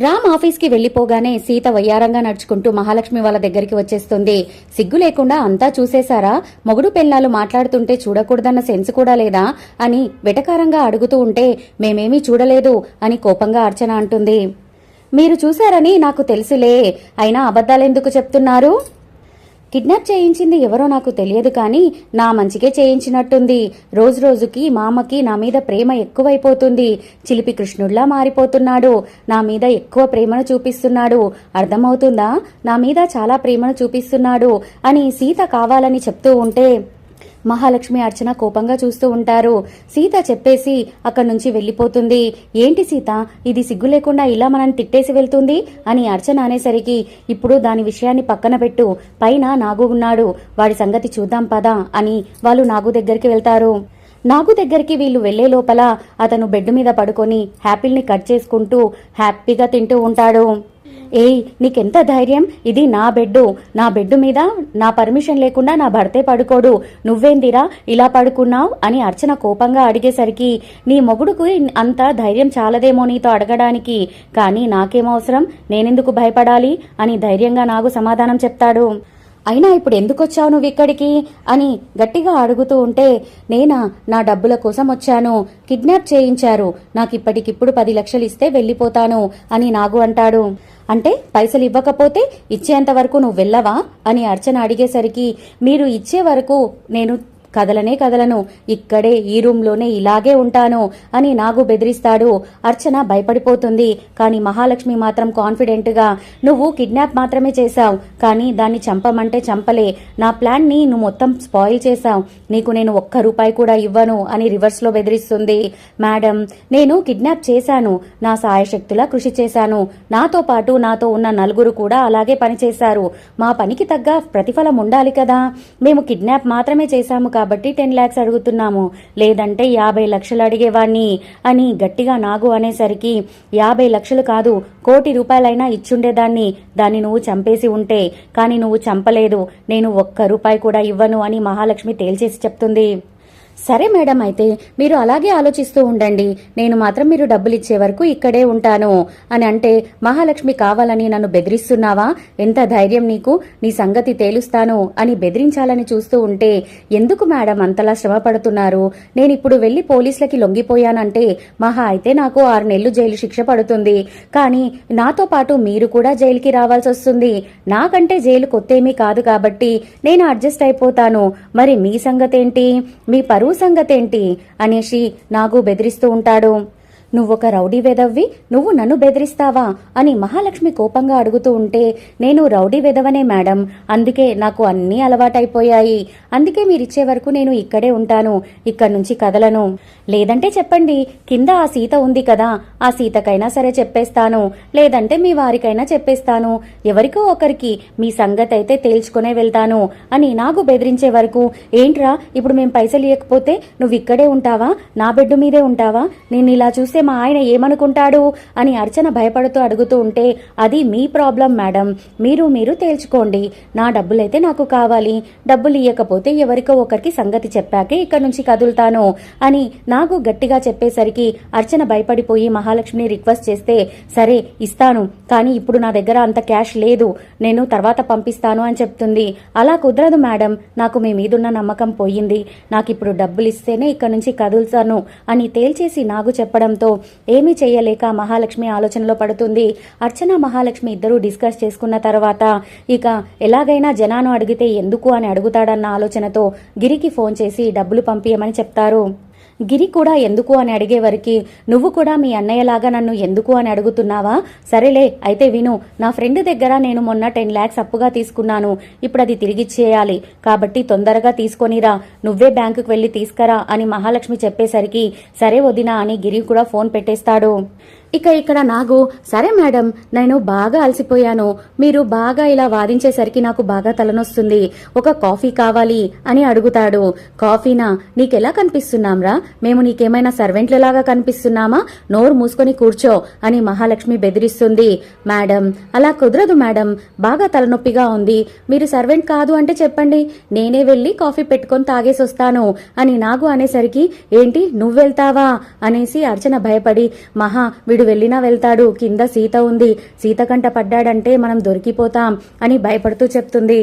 రామ్ ఆఫీస్కి వెళ్ళిపోగానే సీత వయ్యారంగా నడుచుకుంటూ మహాలక్ష్మి వాళ్ళ దగ్గరికి వచ్చేస్తుంది. సిగ్గు లేకుండా అంతా చూసేశారా? మొగుడు పెళ్ళాలు మాట్లాడుతుంటే చూడకూడదన్న సెన్స్ కూడా లేదా? అని వెటకారంగా అడుగుతూ ఉంటే మేమేమీ చూడలేదు అని కోపంగా అర్చన అంటుంది. మీరు చూశారని నాకు తెలుసులే. అయినా అబద్ధాలెందుకు చెప్తున్నారు? కిడ్నాప్ చేయించింది ఎవరో నాకు తెలియదు కానీ నా మంచికే చేయించినట్టుంది. రోజు రోజుకి మామకి నా మీద ప్రేమ ఎక్కువైపోతుంది. చిలిపి కృష్ణుడిలా మారిపోతున్నాడు. నా మీద ఎక్కువ ప్రేమను చూపిస్తున్నాడు. అర్థమవుతుందా? నా మీద చాలా ప్రేమను చూపిస్తున్నాడు అని సీత కావాలని చెప్తూ ఉంటే మహాలక్ష్మి అర్చన కోపంగా చూస్తూ ఉంటారు. సీత చెప్పేసి అక్కడి నుంచి వెళ్ళిపోతుంది. ఏంటి సీత? ఇది సిగ్గు లేకుండా ఇలా మనని తిట్టేసి వెళ్తుంది? అని అర్చన అనేసరికి ఇప్పుడు దాని విషయాన్ని పక్కన పెట్టు. పైన నాగు ఉన్నాడు. వాడి సంగతి చూద్దాం పదా అని వాళ్ళు నాగు దగ్గరికి వెళ్తారు. నాగు దగ్గరికి వీళ్ళు వెళ్ళే లోపల అతను బెడ్ మీద పడుకొని హ్యాపిల్ని కట్ చేసుకుంటూ హ్యాపీగా తింటూ ఉంటాడు. ఏయ్ నీకెంత ధైర్యం? ఇది నా బెడ్డు. నా బెడ్డు మీద నా పర్మిషన్ లేకుండా నా భర్తే పడుకోడు. నువ్వేందిరా ఇలా పడుకున్నావు అని అర్చన కోపంగా అడిగేసరికి నీ మొగుడుకు అంత ధైర్యం చాలదేమో నీతో అడగడానికి. కానీ నాకేమవసరం నేనెందుకు భయపడాలి? అని ధైర్యంగా నాకు సమాధానం చెప్తాడు. అయినా ఇప్పుడు ఎందుకు వచ్చావు నువ్వు ఇక్కడికి? అని గట్టిగా అడుగుతూ ఉంటే నేనా? నా డబ్బుల కోసం వచ్చాను. కిడ్నాప్ చేయించారు. నాకు ఇప్పటికిప్పుడు పది లక్షలు ఇస్తే వెళ్ళిపోతాను అని నాగు అంటాడు. అంటే పైసలు ఇవ్వకపోతే ఇచ్చేంత వరకు నువ్వు వెళ్ళవా? అని అర్చన అడిగేసరికి మీరు ఇచ్చే వరకు నేను కదలనే కదలను ఇక్కడే ఈ రూమ్లోనే ఇలాగే ఉంటాను అని నాగు బెదిరిస్తాడు. అర్చన భయపడిపోతుంది. కానీ మహాలక్ష్మి మాత్రం కాన్ఫిడెంట్గా నువ్వు కిడ్నాప్ మాత్రమే చేశావు కానీ దాన్ని చంపమంటే చంపలే. నా ప్లాన్ని నువ్వు మొత్తం స్పాయిల్ చేశావు. నీకు నేను ఒక్క రూపాయి కూడా ఇవ్వను అని రివర్స్లో బెదిరిస్తుంది. మేడం నేను కిడ్నాప్ చేశాను. నా సాయశక్తులా కృషి చేశాను. నాతో పాటు నాతో ఉన్న నలుగురు కూడా అలాగే పనిచేశారు. మా పనికి తగ్గ ప్రతిఫలం ఉండాలి కదా. మేము కిడ్నాప్ మాత్రమే చేశాము కాబట్టి టెన్ ల్యాక్స్ అడుగుతున్నాము. లేదంటే యాభై లక్షలు అడిగేవాణ్ణి అని గట్టిగా నాగు అనేసరికి యాభై లక్షలు కాదు కోటి రూపాయలైనా ఇచ్చుండేదాన్ని. దాన్ని నువ్వు చంపేసి ఉంటే. కానీ నువ్వు చంపలేదు. నేను ఒక్క రూపాయి కూడా ఇవ్వను అని మహాలక్ష్మి తేల్చేసి చెప్తుంది. సరే మేడం అయితే మీరు అలాగే ఆలోచిస్తూ ఉండండి. నేను మాత్రం మీరు డబ్బులు ఇచ్చే వరకు ఇక్కడే ఉంటాను. అని అంటే మహాలక్ష్మి కావాలని నన్ను బెదిరిస్తున్నావా? ఎంత ధైర్యం నీకు? నీ సంగతి తేలుస్తాను అని బెదిరించాలని చూస్తూ ఉంటే ఎందుకు మేడం అంతలా శ్రమ పడుతున్నారు? నేను ఇప్పుడు వెళ్ళి పోలీసులకి లొంగిపోయానంటే మహా అయితే నాకు ఆరు నెలలు జైలు శిక్ష పడుతుంది. కానీ నాతో పాటు మీరు కూడా జైలుకి రావాల్సి వస్తుంది. నాకంటే జైలు కొత్తేమీ కాదు కాబట్టి నేను అడ్జస్ట్ అయిపోతాను. మరి మీ సంగతేంటి? మీ పరువు సంగతేంటి? అనేసి నాగు బెదిరిస్తూ ఉంటాడు. నువ్వొక రౌడీ వెదవ్వి నువ్వు నన్ను బెదిరిస్తావా? అని మహాలక్ష్మి కోపంగా అడుగుతూ ఉంటే నేను రౌడీ వెదవనే మేడం. అందుకే నాకు అన్నీ అలవాటైపోయాయి. అందుకే మీరిచ్చే వరకు నేను ఇక్కడే ఉంటాను. ఇక్కడి నుంచి కదలను. లేదంటే చెప్పండి కింద ఆ సీత ఉంది కదా ఆ సీతకైనా సరే చెప్పేస్తాను. లేదంటే మీ వారికైనా చెప్పేస్తాను. ఎవరికో ఒకరికి మీ సంగతి అయితే తేల్చుకునే వెళ్తాను. అని నాకు బెదిరించే వరకు ఏంట్రా ఇప్పుడు మేము పైసలు ఇవ్వకపోతే నువ్వు ఇక్కడే ఉంటావా? నా బెడ్ మీదే ఉంటావా? నేను ఇలా చేస్తే మా ఆయన ఏమనుకుంటాడు? అని అర్చన భయపడుతూ అడుగుతూ ఉంటే అది మీ ప్రాబ్లం మేడం. మీరు మీరు తేల్చుకోండి. నా డబ్బులైతే నాకు కావాలి. డబ్బులు ఇవ్వకపోతే ఎవరికో ఒకరికి సంగతి చెప్పాకే ఇక్కడ నుంచి కదులుతాను అని నాకు గట్టిగా చెప్పేసరికి అర్చన భయపడిపోయి మహాలక్ష్మిని రిక్వెస్ట్ చేస్తే సరే ఇస్తాను. కానీ ఇప్పుడు నా దగ్గర అంత క్యాష్ లేదు. నేను తర్వాత పంపిస్తాను అని చెప్తుంది. అలా కుదరదు మేడం. నాకు మీ మీదున్న నమ్మకం పోయింది. నాకు ఇప్పుడు డబ్బులు ఇస్తేనే ఇక్కడ నుంచి కదులుతాను అని తేల్చేసి నాకు చెప్పడంతో ఏమీ చేయలేక మహాలక్ష్మి ఆలోచనలో పడుతుంది. అర్చన మహాలక్ష్మి ఇద్దరూ డిస్కస్ చేసుకున్న తర్వాత ఇక ఎలాగైనా జనాను అడిగితే ఎందుకు అని అడుగుతాడన్న ఆలోచనతో గిరికి ఫోన్ చేసి డబ్బులు పంపించమని చెప్తారు. గిరి కూడా ఎందుకు అని అడిగేవారికి నువ్వు కూడా మీ అన్నయ్యలాగా నన్ను ఎందుకు అని అడుగుతున్నావా? సరేలే అయితే విను. నా ఫ్రెండ్ దగ్గర నేను మొన్న టెన్ ల్యాక్స్ అప్పుగా తీసుకున్నాను. ఇప్పుడు అది తిరిగిచ్చేయాలి కాబట్టి తొందరగా తీసుకొనిరా నువ్వే బ్యాంకుకు వెళ్ళి తీసుకురా అని మహాలక్ష్మి చెప్పేసరికి సరే వదినా అని గిరి కూడా ఫోన్ పెట్టేస్తాడు. ఇక ఇక్కడ నాగు సరే మేడం నేను బాగా అలసిపోయాను. మీరు బాగా ఇలా వాదించేసరికి నాకు బాగా తలనొస్తుంది. ఒక కాఫీ కావాలి అని అడుగుతాడు. కాఫీనా? నీకెలా కనిపిస్తున్నాంరా మేము నీకేమైనా సర్వెంట్లలాగా కనిపిస్తున్నామా? నోరు మూసుకొని కూర్చో అని మహాలక్ష్మి బెదిరిస్తుంది. మేడం అలా కుదరదు మేడం. బాగా తలనొప్పిగా ఉంది. మీరు సర్వెంట్ కాదు అంటే చెప్పండి. నేనే వెళ్ళి కాఫీ పెట్టుకొని తాగేసి వస్తాను అని నాగు అనేసరికి ఏంటి? నువ్వెళ్తావా? అనేసి అర్చన భయపడి మహా వీడు వీడు వెళ్ళినా వెళ్తాడు. కింద సీత ఉంది. సీత కంట పడ్డాడంటే మనం దొరికిపోతాం అని భయపడుతూ చెప్తుంది.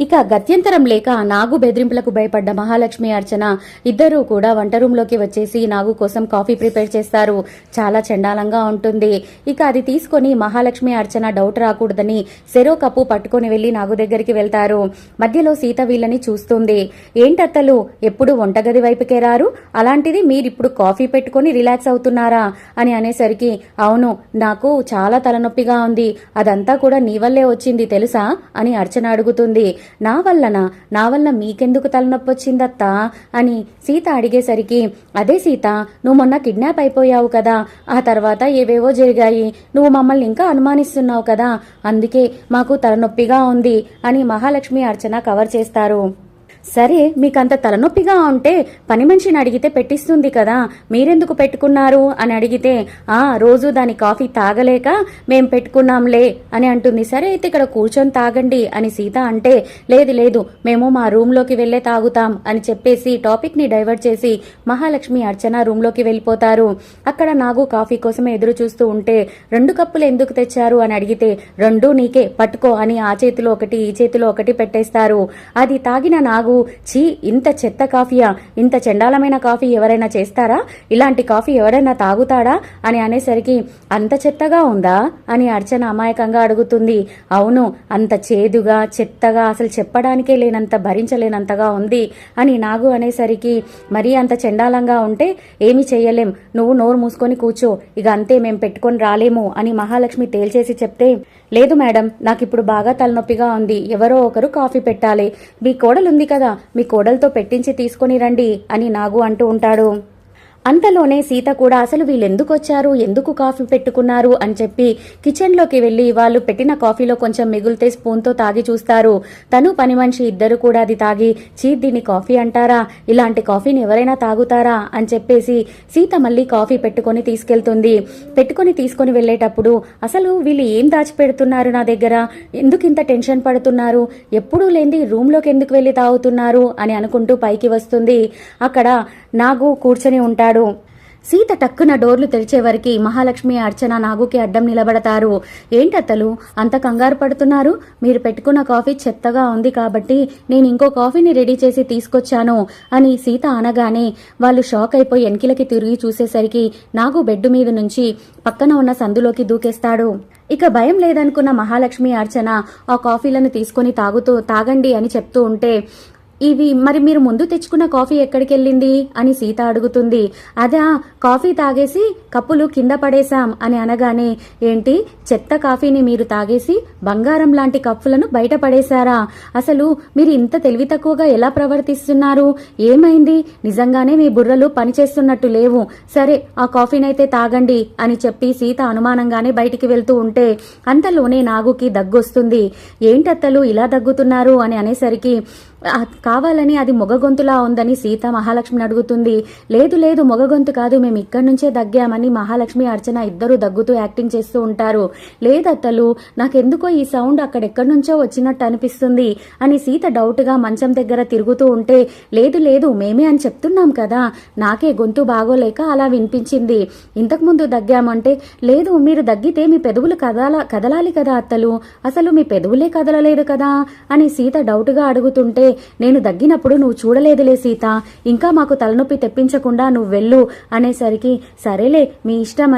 ఇక గత్యంతరం లేక నాగు బెదిరింపులకు భయపడ్డ మహాలక్ష్మి అర్చన ఇద్దరూ కూడా వంట రూంలోకి వచ్చేసి నాగు కోసం కాఫీ ప్రిపేర్ చేస్తారు. చాలా చండాలంగా ఉంటుంది. ఇక అది తీసుకొని మహాలక్ష్మి అర్చన డౌట్ రాకూడదని సెరో కప్పు పట్టుకొని వెళ్ళి నాగు దగ్గరికి వెళ్తారు. మధ్యలో సీత వీళ్ళని చూస్తుంది. ఏంటత్తలు ఎప్పుడు వంటగది వైపుకే రారు? అలాంటిది మీరిప్పుడు కాఫీ పెట్టుకొని రిలాక్స్ అవుతున్నారా? అని అనేసరికి అవును నాకు చాలా తలనొప్పిగా ఉంది. అదంతా కూడా నీ వల్లే వచ్చింది తెలుసా? అని అర్చన అడుగుతుంది. నా వల్లనా? నా వల్ల మీకెందుకు తలనొప్పి వచ్చిందత్తా? అని సీత అడిగేసరికి అదే సీత నువ్వు మొన్న కిడ్నాప్ అయిపోయావు కదా. ఆ తర్వాత ఏవేవో జరిగాయి. నువ్వు మమ్మల్ని ఇంకా అనుమానిస్తున్నావు కదా. అందుకే మాకు తలనొప్పిగా ఉంది అని మహాలక్ష్మి అర్చన కవర్ చేస్తారు. సరే మీకంత తలనొప్పిగా ఉంటే పని మనిషిని అడిగితే పెట్టిస్తుంది కదా మీరెందుకు పెట్టుకున్నారు? అని అడిగితే ఆ రోజు దాని కాఫీ తాగలేక మేం పెట్టుకున్నాంలే అని అంటుంది. సరే అయితే ఇక్కడ కూర్చొని తాగండి అని సీత అంటే లేదు లేదు మేము మా రూమ్లోకి వెళ్ళే తాగుతాం అని చెప్పేసి టాపిక్ని డైవర్ట్ చేసి మహాలక్ష్మి అర్చన రూమ్లోకి వెళ్ళిపోతారు. అక్కడ నాగు కాఫీ కోసం ఎదురు చూస్తూ ఉంటే రెండు కప్పులు ఎందుకు తెచ్చారు? అని అడిగితే రెండు నీకే పట్టుకో అని ఆ చేతిలో ఒకటి ఈ చేతిలో ఒకటి పెట్టేస్తారు. అది తాగిన నాగు ఛీ ఇంత చెత్త కాఫీయా? ఇంత చెండాలమైన కాఫీ ఎవరైనా చేస్తారా? ఇలాంటి కాఫీ ఎవరైనా తాగుతాడా? అని అనేసరికి అంత చెత్తగా ఉందా? అని అర్చన అమాయకంగా అడుగుతుంది. అవును అంత చేదుగా చెత్తగా అసలు చెప్పడానికే లేనంత భరించలేనంతగా ఉంది అని నాగు అనేసరికి మరీ అంత చెండాలంగా ఉంటే ఏమీ చెయ్యలేం. నువ్వు నోరు మూసుకొని కూర్చో. ఇక అంతే మేం పెట్టుకొని రాలేము అని మహాలక్ష్మి తేల్చేసి చెప్తే లేదు మేడం నాకు ఇప్పుడు బాగా తలనొప్పిగా ఉంది. ఎవరో ఒకరు కాఫీ పెట్టాలి. మీ కోడలుంది కదా మీ కోడలతో పెట్టించి తీసుకొని రండి అని నాగు అంటూ ఉంటాడు. అంతలోనే సీత కూడా అసలు వీళ్ళెందుకొచ్చారు? ఎందుకు కాఫీ పెట్టుకున్నారు? అని చెప్పి కిచెన్లోకి వెళ్ళి వాళ్ళు పెట్టిన కాఫీలో కొంచెం మిగిలితే స్పూన్తో తాగి చూస్తారు. తను పని మనిషి ఇద్దరు కూడా అది తాగి చీ దీన్ని కాఫీ అంటారా? ఇలాంటి కాఫీని ఎవరైనా తాగుతారా? అని చెప్పేసి సీత మళ్ళీ కాఫీ పెట్టుకొని తీసుకెళ్తుంది. పెట్టుకొని తీసుకొని వెళ్ళేటప్పుడు అసలు వీళ్ళు ఏం దాచిపెడుతున్నారు నా దగ్గర? ఎందుకు ఇంత టెన్షన్ పడుతున్నారు? ఎప్పుడూ లేని రూమ్లోకి ఎందుకు వెళ్ళి తాగుతున్నారు? అని అనుకుంటూ పైకి వస్తుంది. అక్కడ నాగు కూర్చొని ఉంటాడు. సీత టక్కున డోర్లు తెరిచేవరికి మహాలక్ష్మి అర్చన నాగుకి అడ్డం నిలబడతారు. ఏంటత్తలు అంత కంగారు పడుతున్నారు? మీరు పెట్టుకున్న కాఫీ చెత్తగా ఉంది కాబట్టి నేను ఇంకో కాఫీని రెడీ చేసి తీసుకొచ్చాను అని సీత అనగానే వాళ్ళు షాక్ అయిపోయి ఎన్కిలకి తిరిగి చూసేసరికి నాగు బెడ్ మీద నుంచి పక్కన ఉన్న సందులోకి దూకేస్తాడు. ఇక భయం లేదనుకున్న మహాలక్ష్మి అర్చన ఆ కాఫీలను తీసుకొని తాగుతూ తాగండి అని చెప్తూ ఉంటే ఇవి మరి మీరు ముందు తెచ్చుకున్న కాఫీ ఎక్కడికెళ్ళింది అని సీత అడుగుతుంది. అదా కాఫీ తాగేసి కప్పులు కింద పడేశాం అని అనగానే ఏంటి చెత్త కాఫీని మీరు తాగేసి బంగారం లాంటి కప్పులను బయట పడేశారా? అసలు మీరు ఇంత తెలివి తక్కువగా ఎలా ప్రవర్తిస్తున్నారు? ఏమైంది? నిజంగానే మీ బుర్రలు పనిచేస్తున్నట్టు లేవు. సరే ఆ కాఫీనైతే తాగండి అని చెప్పి సీత అనుమానంగానే బయటికి వెళ్తూ ఉంటే అంతలోనే నాగుకి దగ్గొస్తుంది. ఏంటత్తలు ఇలా దగ్గుతున్నారు? అని అనేసరికి కావాలని అది మొగ గొంతులా ఉందని సీత మహాలక్ష్మిని అడుగుతుంది. లేదు లేదు మొగ గొంతు కాదు మేము ఇక్కడి నుంచే దగ్గామని మహాలక్ష్మి అర్చన ఇద్దరు దగ్గుతూ యాక్టింగ్ చేస్తూ ఉంటారు. లేదత్తలు నాకెందుకో ఈ సౌండ్ అక్కడెక్కడి నుంచో వచ్చినట్టు అనిపిస్తుంది అని సీత డౌట్గా మంచం దగ్గర తిరుగుతూ ఉంటే లేదు లేదు మేమే అని చెప్తున్నాం కదా నాకే గొంతు బాగోలేక అలా వినిపించింది. ఇంతకుముందు దగ్గామంటే లేదు మీరు దగ్గితే మీ పెదవులు కదలా కదలాలి కదా అత్తలు అసలు మీ పెదవులే కదలలేదు కదా అని సీత డౌట్గా అడుగుతుంటే నేను దగ్గినప్పుడు నువ్వు చూడలేదులే సీత. ఇంకా మాకు తలనొప్పి తెప్పించకుండా నువ్వు వెళ్ళు అనేసరికి సరేలే మీ ఇష్టం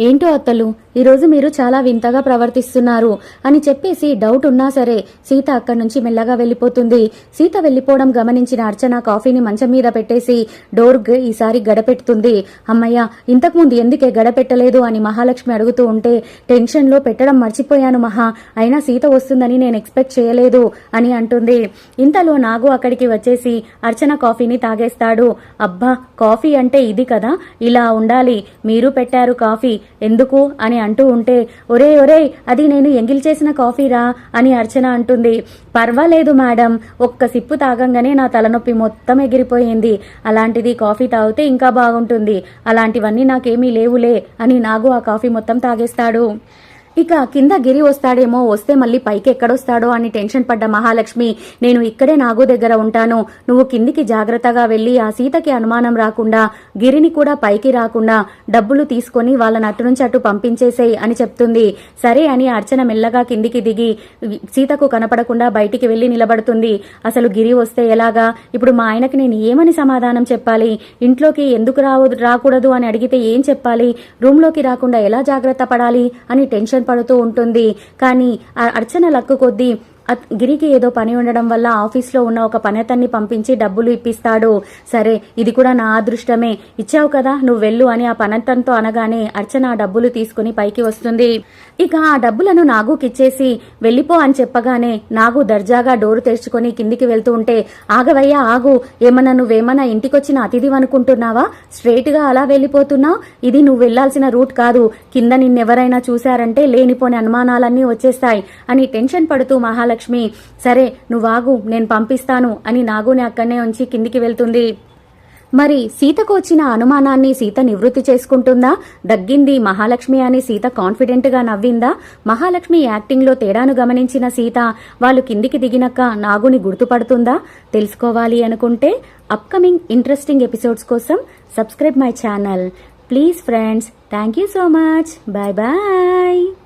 ఏంటో అత్తలు? ఈరోజు మీరు చాలా వింతగా ప్రవర్తిస్తున్నారు అని చెప్పేసి డౌట్ ఉన్నా సరే సీత అక్కడి నుంచి మెల్లగా వెళ్ళిపోతుంది. సీత వెళ్ళిపోవడం గమనించిన అర్చన కాఫీని మంచం మీద పెట్టేసి డోర్ ఈసారి గడపెడుతుంది. అమ్మయ్య ఇంతకుముందు ఎందుకే గడపెట్టలేదు అని మహాలక్ష్మి అడుగుతూ ఉంటే టెన్షన్లో పెట్టడం మర్చిపోయాను మహా అయినా సీత వస్తుందని నేను ఎక్స్పెక్ట్ చేయలేదు అని అంటుంది. ఇంతలో నాగు అక్కడికి వచ్చేసి అర్చన కాఫీని తాగేస్తాడు. అబ్బా కాఫీ అంటే ఇది కదా? ఇలా ఉండాలి. మీరు పెట్టారు కాఫీ. ఎందుకు అని అంటూ ఉంటే ఒరే ఒరే అది నేను ఎంగిల్ చేసిన కాఫీరా అని అర్చన అంటుంది. పర్వాలేదు మేడం ఒక్క సిప్పు తాగంగానే నా తలనొప్పి మొత్తం ఎగిరిపోయింది. అలాంటిది కాఫీ తాగితే ఇంకా బాగుంటుంది. అలాంటివన్నీ నాకేమీ లేవులే అని నాగు ఆ కాఫీ మొత్తం తాగేస్తాడు. ఇక కింద గిరి వస్తాడేమో వస్తే మళ్ళీ పైకి ఎక్కడొస్తాడో అని టెన్షన్ పడ్డ మహాలక్ష్మి నేను ఇక్కడే నాగు దగ్గర ఉంటాను నువ్వు కిందికి జాగ్రత్తగా వెళ్ళి ఆ సీతకి అనుమానం రాకుండా గిరిని కూడా పైకి రాకుండా డబ్బులు తీసుకొని వాళ్ళని అటు నుంచి అటు పంపించేసేయి అని చెప్తుంది. సరే అని అర్చన మెల్లగా కిందికి దిగి సీతకు కనపడకుండా బయటికి వెళ్ళి నిలబడుతుంది. అసలు గిరి వస్తే ఎలాగా? ఇప్పుడు మా ఆయనకి నేను ఏమని సమాధానం చెప్పాలి? ఇంట్లోకి ఎందుకు రావు రాకూడదు అని అడిగితే ఏం చెప్పాలి? రూమ్లోకి రాకుండా ఎలా జాగ్రత్త పడాలి? అని టెన్షన్ పడుతూ ఉంటుంది. కానీ ఆ అర్చన లక్కు కొద్దీ గిరికి ఏదో పని ఉండడం వల్ల ఆఫీస్లో ఉన్న ఒక పనితన్ని పంపించి డబ్బులు ఇప్పిస్తాడు. సరే ఇది కూడా నా అదృష్టమే. ఇచ్చావు కదా నువ్వు వెళ్ళు అని ఆ పనతంతో అనగానే అర్చన ఆ డబ్బులు తీసుకుని పైకి వస్తుంది. ఇక ఆ డబ్బులను నాగుకిచ్చేసి వెళ్ళిపో అని చెప్పగానే నాగు దర్జాగా డోరు తెరుచుకొని కిందికి వెళ్తూ ఉంటే ఆగవయ్యా ఆగు. ఏమన్నా నువ్వేమన్నా ఇంటికొచ్చిన అతిథి అనుకుంటున్నావా స్ట్రైట్గా అలా వెళ్ళిపోతున్నావు ఇది నువ్వు వెళ్ళాల్సిన రూట్ కాదు. కింద నిన్నెవరైనా చూశారంటే లేనిపోని అనుమానాలన్నీ వచ్చేస్తాయి అని టెన్షన్ పడుతూ మహాలక్ష్మి సరే నువ్వాగు నేను పంపిస్తాను అని నాగుని అక్కడనే ఉంచి కిందికి వెళ్తుంది. మరి సీతకు వచ్చిన అనుమానాన్ని సీత నివృత్తి చేసుకుంటుందా? దగ్గింది మహాలక్ష్మి అని సీత కాన్ఫిడెంట్గా నవ్విందా? మహాలక్ష్మి యాక్టింగ్లో తేడాను గమనించిన సీత వాళ్ళు కిందికి దిగినాక నాగుని గుర్తుపడుతుందా? తెలుసుకోవాలి అనుకుంటే అప్కమింగ్ ఇంట్రెస్టింగ్ ఎపిసోడ్స్ కోసం subscribe my channel. Please friends thank you so much. Bye bye.